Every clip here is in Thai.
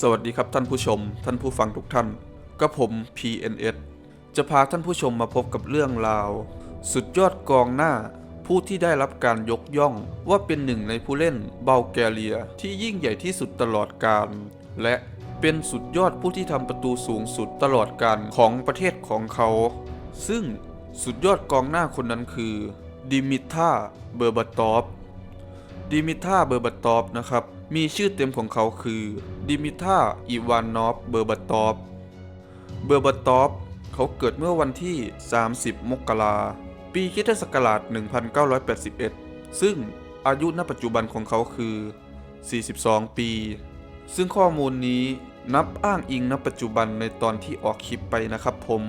สวัสดีครับท่านผู้ชม ท่านผู้ฟังทุกท่านก็ผม PNS จะพาท่านผู้ชมมาพบกับเรื่องราว สุดยอดกองหน้า ผู้ที่ได้รับการยกย่อง ว่าเป็นหนึ่งในผู้เล่นเบลแกเรียที่ยิ่งใหญ่ที่สุดตลอดกาลและเป็นสุดยอดผู้ที่ทำประตูสูงสุดตลอดกาลของประเทศของเขา ซึ่งสุดยอดกองหน้าคนนั้นคือดิมิทาเบอร์บาตอฟ ดิมิทาเบอร์บาตอฟนะครับ มีชื่อเต็มของเขาคือดิมิทาอีวานนอฟเบอร์บาตอฟเบอร์บาตอฟเขาเกิดเมื่อวันที่ 30 มกราปีคิศักราช 1981 ซึ่งอายุณปัจจุบันของเขาคือ 42 ปี ซึ่งข้อมูลนี้นับอ้างอิงณปัจจุบันในตอนที่ออกคลิปไปนะครับผม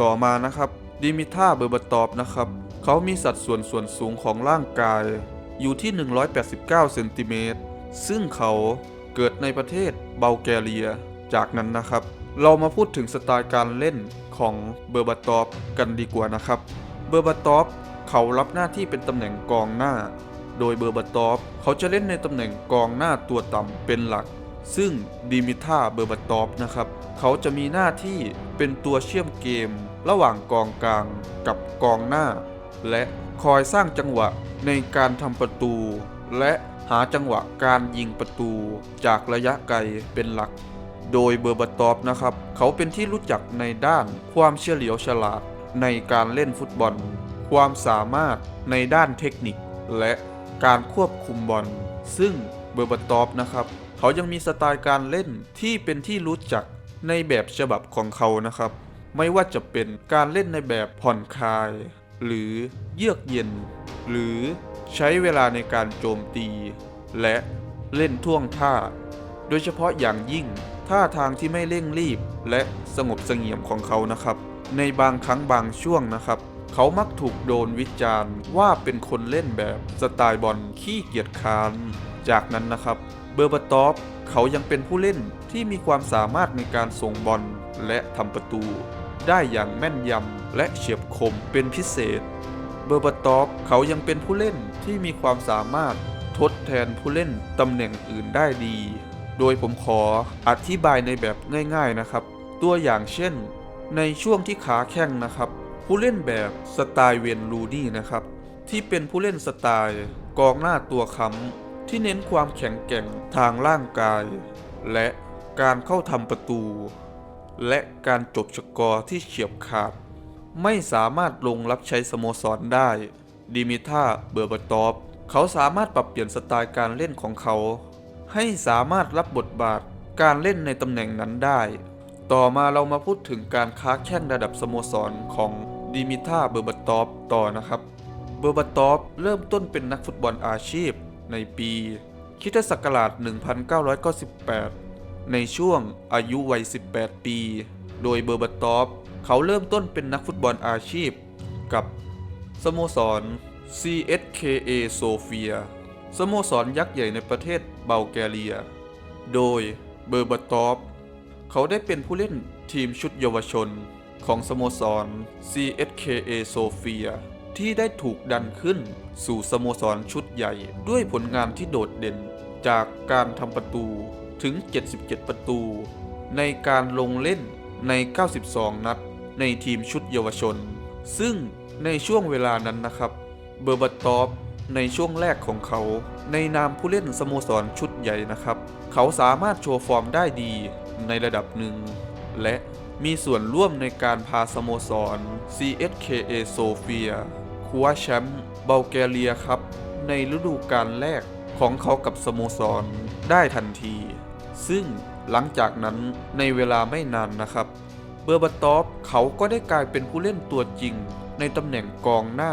ต่อมานะครับดิมิท่าเบอร์บาตอฟนะครับ เขามีสัดส่วนส่วนสูงของร่างกาย อยู่ที่ 189 เซนติเมตร ซึ่งเขาเกิดในประเทศเบลแกเรีย จากนั้นนะครับ เรามาพูดถึงสไตล์การเล่นของเบอร์บาตอฟกันดีกว่านะครับ เบอร์บาตอฟเขารับหน้าที่เป็นตำแหน่งกองหน้า โดยเบอร์บาตอฟเขาจะเล่นในตำแหน่งกองหน้าตัวต่ำเป็นหลัก ซึ่งดิมิท่าเบอร์บาตอฟนะครับ เขาจะมีหน้าที่เป็นตัวเชื่อมเกม ระหว่างกองกลางกับกองหน้า และคอยสร้างจังหวะ ในการทำประตู และหาจังหวะการยิงประตูจากระยะไกลเป็นหลัก โดยเบอร์บาตอฟนะครับ เขาเป็นที่รู้จักในด้านความเฉลียวฉลาดในการเล่นฟุตบอล ความสามารถในด้านเทคนิค และการควบคุมบอล ซึ่งเบอร์บาตอฟนะครับเขายังมีสไตล์การเล่นที่เป็นที่รู้จักในแบบฉบับของเขานะครับ ไม่ว่าจะเป็นการเล่นในแบบผ่อนคลาย หรือเยือกเย็น หรือใช้เวลาในการโจมตี และเล่นท่วงท่า โดยเฉพาะอย่างยิ่งท่าทางที่ไม่เร่งรีบและสงบเสงี่ยมของเขานะครับ ในบางครั้งบางช่วงนะครับ เขามักถูกโดนวิจารณ์ว่าเป็นคนเล่นแบบสไตล์บอลขี้เกียจค้านจากนั้นนะครับ เบอร์บตอฟเขายังเป็นผู้เล่นที่มีความสามารถในการส่งบอลและทำประตู ได้อย่างแม่นยำและเฉียบคมเป็นพิเศษ เบอร์บาตอฟเขายังเป็นผู้เล่นที่มีความสามารถทดแทนผู้เล่นตำแหน่งอื่นได้ดี โดยผมขออธิบายในแบบง่าย ๆนะครับ ตัวอย่างเช่น ในช่วงที่ขาแข้งนะครับ ผู้เล่นแบบสไตล์เวนรูดี้นะครับ ที่เป็นผู้เล่นสไตล์ กองหน้าตัวค้ำที่เน้นความแข็งแกร่งทางร่างกาย และการเข้าทำประตู และการจบสกอร์ที่เฉียบขาด ไม่สามารถลงรับใช้สโมสรได้ ดิมิท่าเบอร์บตอฟเขาสามารถปรับเปลี่ยนสไตล์การเล่นของเขา ให้สามารถรับบทบาทการเล่นในตำแหน่งนั้นได้ ต่อมาเรามาพูดถึงการค้าแข่งระดับสโมสรของดิมิท่าเบอร์บตอฟต่อนะครับ เบอร์บตอฟเริ่มต้นเป็นนักฟุตบอลอาชีพในปีคริสตศักราช1998 ในช่วงอายุวัย 18 ปี โดยเบอร์บาตอฟเขาเริ่มต้นเป็นนักฟุตบอลอาชีพ กับสโมสร CSKA โซเฟียสโมสรยักษ์ใหญ่ในประเทศเบลแกเรีย โดยเบอร์บาตอฟเขาได้เป็นผู้เล่นทีมชุดเยาวชนของสโมสร CSKA โซเฟียที่ได้ถูกดันขึ้นสู่สโมสรชุดใหญ่ด้วยผลงานที่โดดเด่นจากการทำประตู ถึง 77 ประตู ในการลงเล่นใน 92 นัด ในทีมชุดเยาวชน ซึ่งในช่วงเวลานั้นนะครับ เบอร์บาตอฟในช่วงแรกของเขา ในนามผู้เล่นสโมสรชุดใหญ่นะครับ เขาสามารถโชว์ฟอร์มได้ดีในระดับหนึ่ง และมีส่วนร่วมในการพาสโมสร CSKA โซเฟียคว้าแชมป์เบลแกเรียครับ ในฤดูกาลแรกของเขากับสโมสรได้ทันที ซึ่งหลังจากนั้นในเวลาไม่นานนะครับ เบอร์บาตอฟเขาก็ได้กลายเป็นผู้เล่นตัวจริง ในตำแหน่งกองหน้า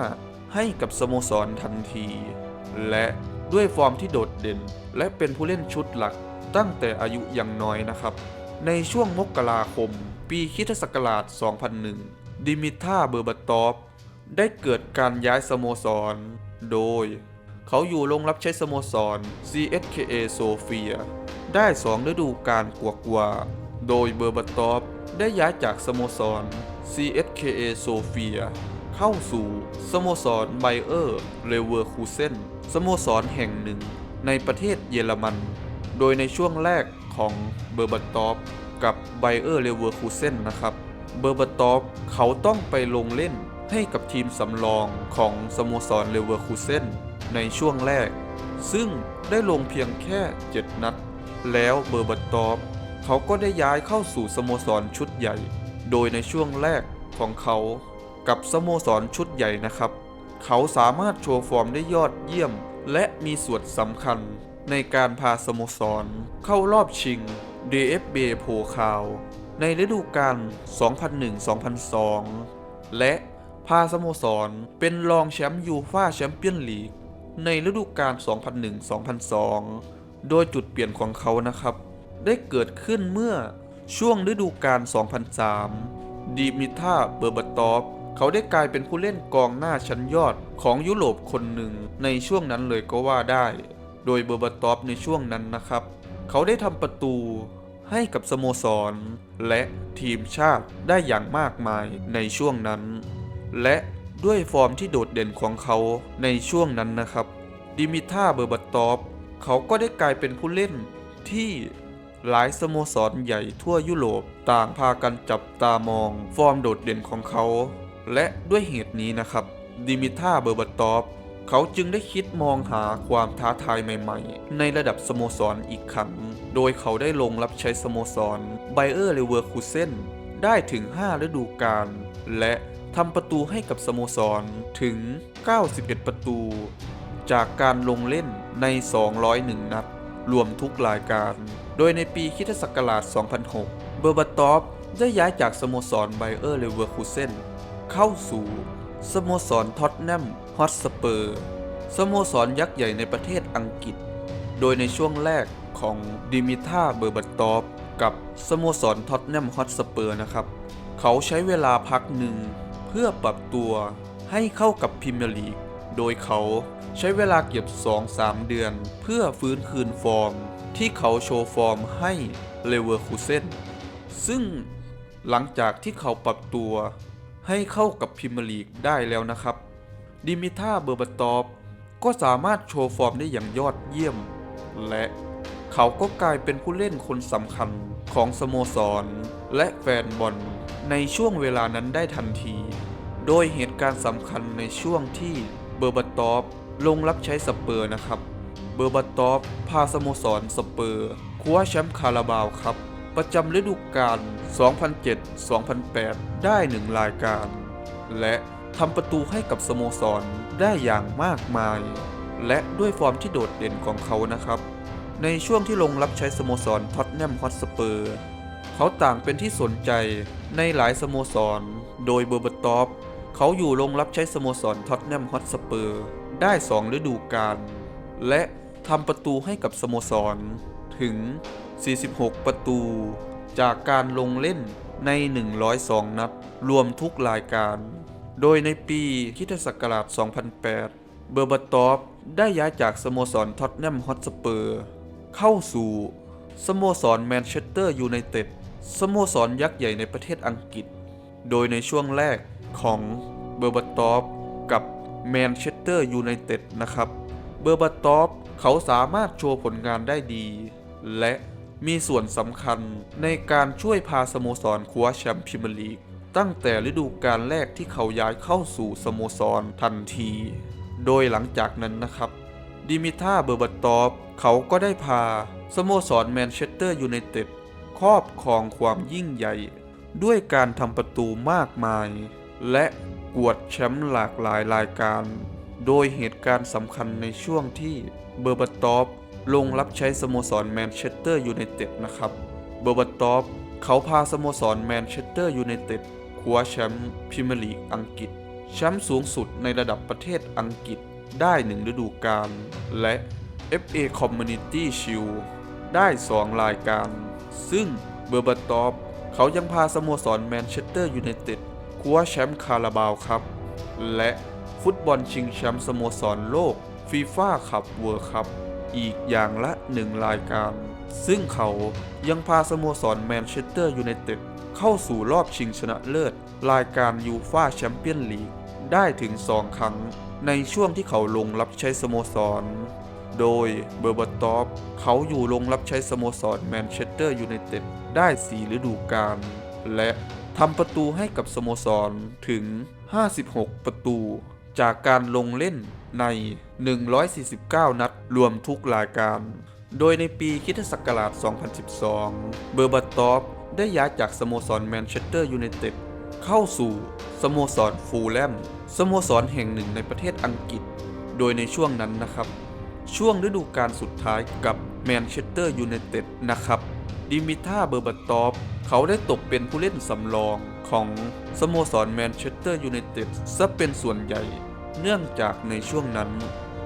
ให้กับสโมสรทันที และด้วยฟอร์มที่โดดเด่น และเป็นผู้เล่นชุดหลักตั้งแต่อายุยังน้อยนะครับ ในช่วงมกราคม ปีคริสตศักราช 2001 ดิมิท่าเบอร์บาตอฟได้เกิดการย้ายสโมสร โดย เขาอยู่ลงรับใช้สโมสร CSKA โซเฟีย ได้สองฤดูกาลกว่าๆโดยเบอร์บาตอฟได้ย้ายจากสโมสร CSKA โซเฟียเข้าสู่สโมสรไบเออร์เลเวอร์คูเซนสโมสรแห่งหนึ่งในประเทศเยอรมัน โดยในช่วงแรกของเบอร์บัตตอฟกับไบเออร์เลเวอร์คูเซนนะครับ เบอร์บัตตอฟเขาต้องไปลงเล่นให้กับทีมสำรองของสโมสรเลเวอร์คูเซนในช่วงแรก ซึ่งได้ลงเพียงแค่ 7 นัด แล้วเบอร์บัตตอฟเขาก็ได้ย้ายเข้าสู่สโมสรชุดใหญ่ โดยในช่วงแรกของเขากับสโมสรชุดใหญ่นะครับ เขาสามารถโชว์ฟอร์มได้ยอดเยี่ยม และมีส่วนสำคัญในการพาสโมสร เข้ารอบชิง DFB โพคาว ในฤดูกาล 2001-2002 และพาสโมสรเป็นรองแชมป์ยูฟ่าแชมเปี้ยนลีกในฤดูกาล 2001-2002 โดยจุดเปลี่ยนของเขานะครับ ได้เกิดขึ้นเมื่อช่วงฤดูกาล 2003 ดีมิท่าเบอร์บัตตอฟเขาได้กลายเป็นผู้เล่นกองหน้าชั้นยอดของยุโรปคนหนึ่งในช่วงนั้นเลยก็ว่าได้ โดยเบอร์บัตตอฟในช่วงนั้นนะครับ เขาได้ทำประตูให้กับสโมสร และทีมชาติได้อย่างมากมายในช่วงนั้น และด้วยฟอร์มที่โดดเด่นของเขาในช่วงนั้นนะครับ ดิมิท่าเบอร์บัตตอฟ เขาก็ได้กลายเป็นผู้เล่นที่หลายสโมสรใหญ่ทั่วยุโรปต่างพากันจับตามอง ฟอร์มโดดเด่นของเขา และด้วยเหตุนี้นะครับ ดิมิท่าเบอร์บัตตอฟเขาจึงได้คิดมองหาความท้าทายใหม่ๆ ในระดับสโมสรอีกครั้ง โดยเขาได้ลงรับใช้สโมสรไบเออร์เลเวอร์คูเซนได้ถึง 5 ฤดูกาลและทำประตูให้กับสโมสรถึง 91 ประตู จากการลงเล่นใน 201 นัด รวมทุกรายการ โดยในปีคริสตศักราช 2006 เบอร์บัตตอฟได้ย้ายจากสโมสรไบเออร์เลเวอร์คูเซนเข้าสู่สโมสรท็อตแนมฮอตสเปอร์ สโมสรยักษ์ใหญ่ในประเทศอังกฤษ โดยในช่วงแรกของดิมิท่าเบอร์บัตตอฟกับสโมสรท็อตแนมฮอตสเปอร์นะครับ เขาใช้เวลาพักหนึ่งเพื่อปรับตัวให้เข้ากับพรีเมียร์ลีก โดยเขาใช้เวลาเก็บ 2-3 เดือน เพื่อฟื้นคืนฟอร์ม ที่เขาโชว์ฟอร์มให้เลเวอร์คูเซนซึ่งหลังจากที่เขาปรับตัวให้เข้ากับพรีเมียร์ลีกได้แล้วนะครับ ดิมิท่าเบอร์บตตอฟก็สามารถโชว์ฟอร์มได้อย่างยอดเยี่ยม และเขาก็กลายเป็นผู้เล่นคนสำคัญของสโมสร และแฟนบอลในช่วงเวลานั้นได้ทันที โดยเหตุการณ์สำคัญในช่วงที่ เบอร์บัตตอฟลงรับใช้สเปอร์นะครับ เบอร์บัตตอฟพาสโมสรสเปอร์คว้าแชมป์คาราบาวครับ ประจำฤดูกาล 2007-2008 ได้หนึ่งรายการ และทำประตูให้กับสโมสรได้อย่างมากมาย และด้วยฟอร์มที่โดดเด่นของเขานะครับ ในช่วงที่ลงรับใช้สโมสรท็อตแนมฮอตสเปอร์เขาต่างเป็นที่สนใจในหลายสโมสร โดยเบอร์เบอร์ตอฟ เขาอยู่ลงรับใช้สโมสรท็อตแนมฮอตสเปอร์ได้ 2 ฤดูกาลและทำประตูให้กับสโมสร ถึง 46 ประตู จากการลงเล่นใน 102 นัดรวมทุกรายการ โดยในปีคริสตศักราช 2008 เบอร์บัตตอฟได้ย้ายจากสโมสรท็อตแนมฮอตสเปอร์เข้าสู่สโมสรแมนเชสเตอร์ยูไนเต็ดสโมสรยักษ์ใหญ่ในประเทศอังกฤษ โดยในช่วงแรกของ เบอร์บัตตอฟกับแมนเชสเตอร์ยูไนเต็ดนะครับ เบอร์บัตตอฟเขาสามารถโชว์ผลงานได้ดี และมีส่วนสำคัญในการช่วยพาสโมสรคว้าแชมป์พรีเมียร์ลีกตั้งแต่ฤดูกาลแรกที่เขาย้ายเข้าสู่สโมสรทันที โดยหลังจากนั้นนะครับ ดิมิท่าเบอร์บัตตอฟเขาก็ได้พาสโมสรแมนเชสเตอร์ยูไนเต็ดครอบครองความยิ่งใหญ่ ด้วยการทำประตูมากมาย และ กวดแชมป์หลากหลายรายการ โดยเหตุการณ์สำคัญในช่วงที่เบอร์บัตตอฟลงรับใช้สโมสรแมนเชสเตอร์ยูไนเต็ดนะครับ เบอร์บัตตอฟเขาพาสโมสรแมนเชสเตอร์ยูไนเต็ดคว้าแชมป์พรีเมียร์ลีกอังกฤษ แชมป์สูงสุดในระดับประเทศอังกฤษได้หนึ่งฤดูกาลและ FA Community Shield ได้ 2 รายการ ซึ่งเบอร์บัตตอฟเขายังพาสโมสรแมนเชสเตอร์ยูไนเต็ด คว้าแชมป์คาราบาวครับ และฟุตบอลชิงแชมป์สโมสรโลกฟีฟ่าคัพเวิร์คัพอีกอย่างละหนึ่งรายการ ซึ่งเขายังพาสโมสรแมนเชสเตอร์ยูไนเต็ดเข้าสู่รอบชิงชนะเลิศ รายการยูฟ่าแชมเปี้ยนลีกได้ถึง 2 ครั้ง ในช่วงที่เขาลงรับใช้สโมสร โดยเบอร์บัตตอฟเขาอยู่ลงรับใช้สโมสรแมนเชสเตอร์ยูไนเต็ดได้ 4 ฤดูกาลและ ทำประตูให้กับสโมสรถึง 56 ประตู จากการลงเล่นใน 149 นัดรวมทุกรายการ โดยในปีคริสตศักราช 2012 เบอร์บัตตอฟได้ย้ายจากสโมสรแมนเชสเตอร์ยูไนเต็ดเข้าสู่สโมสรฟูลแลมสโมสรแห่งหนึ่งในประเทศอังกฤษ โดยในช่วงนั้นนะครับ ช่วงฤดูกาลสุดท้ายกับแมนเชสเตอร์ยูไนเต็ดนะครับ ดิมิท่าเบอร์บัตตอฟเขาได้ตกเป็นผู้เล่นสำรองของสโมสรแมนเชสเตอร์ยูไนเต็ดซะเป็นส่วนใหญ่ เนื่องจากในช่วงนั้น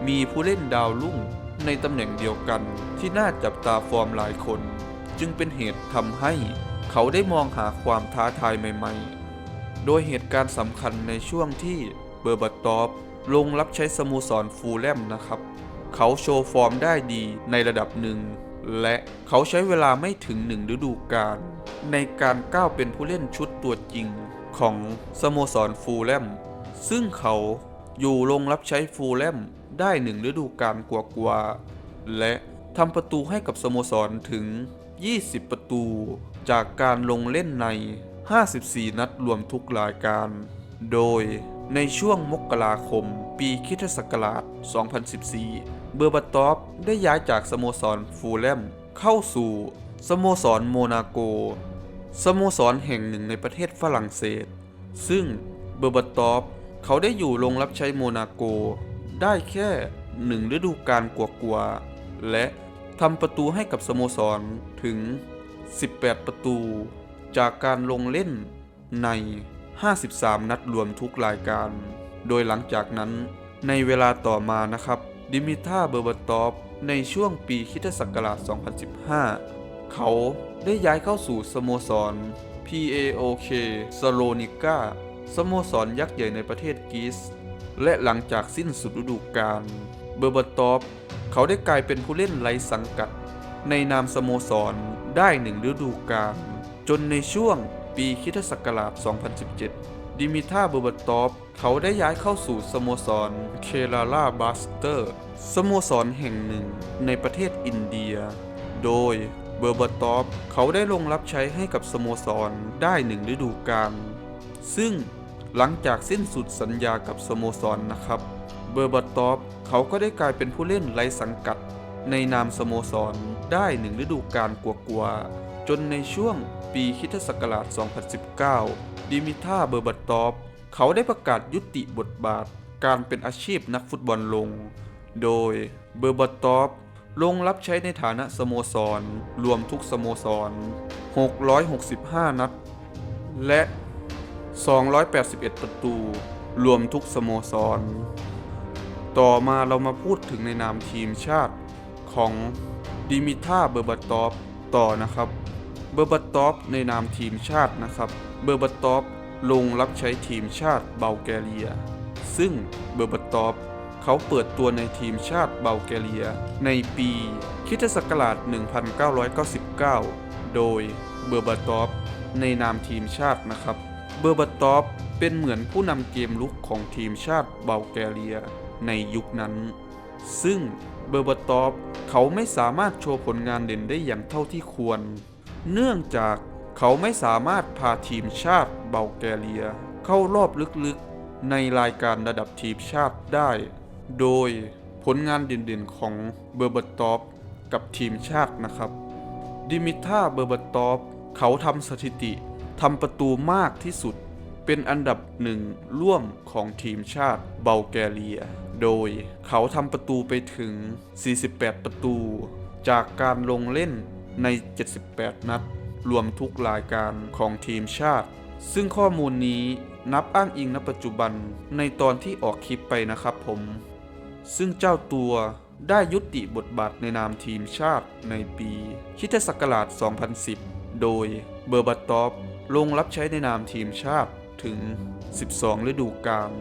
มีผู้เล่นดาวรุ่งในตำแหน่งเดียวกันที่น่าจับตาฟอร์มหลายคน จึงเป็นเหตุทำให้เขาได้มองหาความท้าทายใหม่ ๆ โดยเหตุการณ์สำคัญในช่วงที่เบอร์บัตตอฟลงรับใช้สโมสรฟูลแลมนะครับ เขาโชว์ฟอร์มได้ดีในระดับหนึ่ง และเขาใช้เวลาไม่ถึงหนึ่งฤดูกาลในการก้าวเป็นผู้เล่นชุดตัวจริงของสโมสรฟูลแลม ซึ่งเขาอยู่ลงรับใช้ฟูลแลมได้หนึ่งฤดูกาลกว่าๆและทำประตูให้กับสโมสรถึง 20 ประตูจากการลงเล่นใน 54 นัดรวมทุกรายการ โดย ในช่วงมกราคม ปีคริสตศักราช 2014 เบอร์บัตอฟได้ย้ายจากสโมสรฟูลแลมเข้าสู่สโมสรโมนาโก สโมสรแห่งหนึ่งในประเทศฝรั่งเศส ซึ่งเบอร์บัตตอฟเขาได้อยู่ลงรับใช้โมนาโก ได้แค่หนึ่งฤดูกาลกว่าๆและทำประตูให้กับสโมสรถึง 18 ประตู จากการลงเล่นใน 53 นัดรวมทุกรายการ โดยหลังจากนั้น ในเวลาต่อมานะครับ ดิมิท่าเบอร์บตตอฟในช่วงปีคริสตศักราช 2015 เขาได้ย้ายเข้าสู่สโมสร PAOK สโลนิกาสโมสรยักษ์ใหญ่ในประเทศกรีซและหลังจากสิ้นสุดฤดูกาลเบอร์บัตตอฟเขาได้กลายเป็นผู้เล่นไร้สังกัด ในนามสโมสรได้หนึ่งฤดูกาลจนในช่วง ปีคริสตศักราช 2017 ดิมิท่าเบอร์บตตอฟเขาได้ย้ายเข้าสู่สโมสรเคลาลาบาสเตอร์ สโมสรแห่งหนึ่งในประเทศอินเดีย โดยเบอร์บตตอฟเขาได้ลงรับใช้ให้กับสโมสรได้หนึ่งฤดูกาล ซึ่งหลังจากสิ้นสุดสัญญากับสโมสรนนะครับ เบอร์บตตอฟเขาก็ได้กลายเป็นผู้เล่นไร้สังกัดในนามสโมสรได้หนึ่งฤดูกาลกว่าๆ จนในช่วงปีคริสตศักราช 2019 ดิมิท่าเบอร์บัตตอฟเขาได้ประกาศยุติบทบาทการเป็นอาชีพนักฟุตบอลลง โดยเบอร์บัตตอฟลงรับใช้ในฐานะสโมสร รวมทุกสโมสร 665 นัด และ 281 ประตู รวมทุกสโมสร ต่อมาเรามาพูดถึงในนามทีมชาติของดิมิท่าเบอร์บัตตอฟต่อนะครับ เบอร์บัตตอฟในนามทีมชาตินะครับ เบอร์บัตตอฟลงรับใช้ทีมชาติเบลแกเรีย ซึ่งเบอร์บัตตอฟเขาเปิดตัวในทีมชาติเบลแกเรีย ในปีคริสตศักราช 1999 โดยเบอร์บัตตอฟในนามทีมชาตินะครับ เบอร์บัตตอฟเป็นเหมือนผู้นำเกมลุกของทีมชาติเบลแกเรียในยุคนั้น ซึ่งเบอร์บัตตอฟเขาไม่สามารถโชว์ผลงานเด่นได้อย่างเท่าที่ควร เนื่องจากเขาไม่สามารถพาทีมชาติเบลแกเรีย เข้ารอบลึกๆ ในรายการระดับทีมชาติได้ โดยผลงานเด่นๆของเบอร์บตตอฟกับทีมชาตินะครับ ดิมิท่าเบอร์บัตตอฟเขาทำสถิติทำประตูมากที่สุด เป็นอันดับหนึ่งร่วมของทีมชาติเบลแกเรีย โดยเขาทำประตูไปถึง 48 ประตู จากการลงเล่น ใน 78 นัด รวมทุกรายการของทีมชาติ ซึ่งข้อมูลนี้นับอ้างอิงณปัจจุบันในตอนที่ออกคลิปไปนะครับผม ซึ่งเจ้าตัวได้ยุติบทบาทในนามทีมชาติในปีคริสตศักราช 2010 โดยเบอร์บัตตอฟลงรับใช้ในนามทีมชาติถึง 12 ฤดูกาล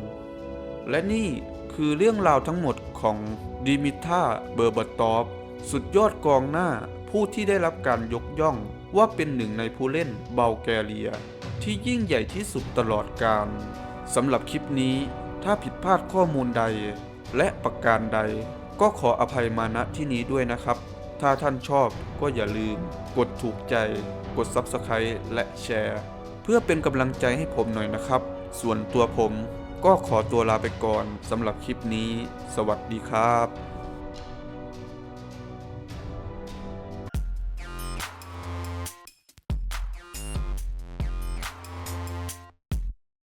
และนี่คือเรื่องราวทั้งหมดของดิมิท่าเบอร์บัตตอฟสุดยอดกองหน้า ผู้ที่ได้รับการยกย่องว่าเป็นหนึ่งในผู้เล่นเบลแกเรีย ที่ยิ่งใหญ่ที่สุดตลอดกาลสำหรับคลิปนี้ถ้าผิดพลาดข้อมูลใด และประการใด ก็ขออภัยมาณที่นี้ด้วยนะครับ ถ้าท่านชอบก็อย่าลืม กดถูกใจ กด Subscribe และแชร์ เพื่อเป็นกำลังใจให้ผมหน่อยนะครับ ส่วนตัวผมก็ขอตัวลาไปก่อนสำหรับคลิปนี้ สวัสดีครับ